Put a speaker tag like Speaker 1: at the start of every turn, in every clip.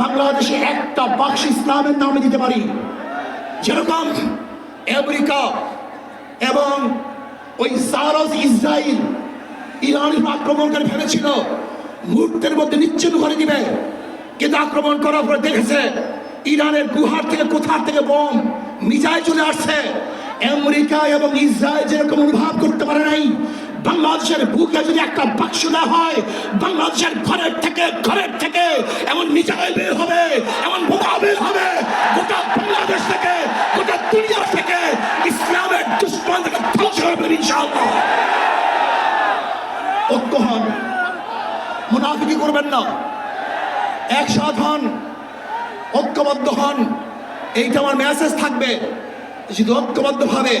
Speaker 1: বাংলাদেশে একটা বাক্স ইসলামের নামে দিতে পারি। যেরকম আমেরিকা এবং ওই সারস ইসরায়েল ইরানের আক্রমণ করে ফেলেছিল মুহূর্তের মধ্যে নিশ্চিত করে দিবে। কিন্তু আক্রমণ করার পরে দেখেছে, ইরানের গুহার থেকে কোথার থেকে বোম মিজাইল চলে আসছে। আমেরিকা এবং ইসরায়েল যেরকম অনুভব করতে পারে নাই বাংলাদেশের বুকে যদি একটা বাক্স না হয়, বাংলাদেশের ঘরের থেকে ঘরের থেকে এমন মিজাইল বের হবে, এমন বোমা বের হবে, গোটা বাংলাদেশ থেকে, গোটা দুনিয়া থেকে ইসলামের দুশ্মন থেকে ধ্বংস হবে ইনশাআল্লাহ। ঐক্য হন। মুনাফিকি করবেন না। একসাথ হন। ঐক্যবদ্ধ হন। এইটা আমার মেসেজ থাকবে। যদি ঐক্যবদ্ধভাবে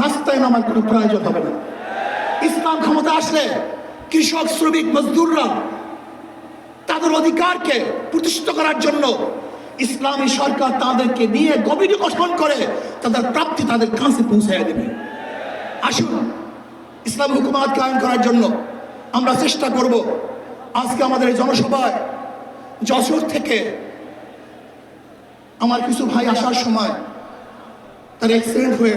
Speaker 1: রাস্তায় নামার কোনো প্রয়োজন হবে না। ইসলাম ক্ষমতা আসলে কৃষক, শ্রমিক, মজদুররা তাদের অধিকারকে প্রতিষ্ঠিত করার জন্য ইসলামী সরকার তাদেরকে নিয়ে গভীর গঠন করে তাদের প্রাপ্তি তাদের কাছে পৌঁছায় দেবে। আসুন, ইসলাম হুকুমাত কায়েম করার জন্য আমরা চেষ্টা করব। আজকে আমাদের এই জনসভায় যশোর থেকে আমার কিছু ভাই আসার সময় তার অ্যাক্সিডেন্ট হয়ে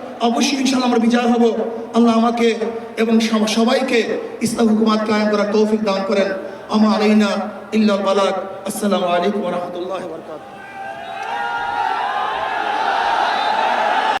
Speaker 1: অবশ্যই ইনশাল্লাহ আমরা বিজয় হব। আল্লাহ আমাকে এবং সবাইকে ইসলাম হুকুমাত কায়েম করার তৌফিক দান করেন। আমা আলাইনা ইল্লা বালাক আসসালামু আলাইকুম রহমতুল্লাহ বারাকাতুহু।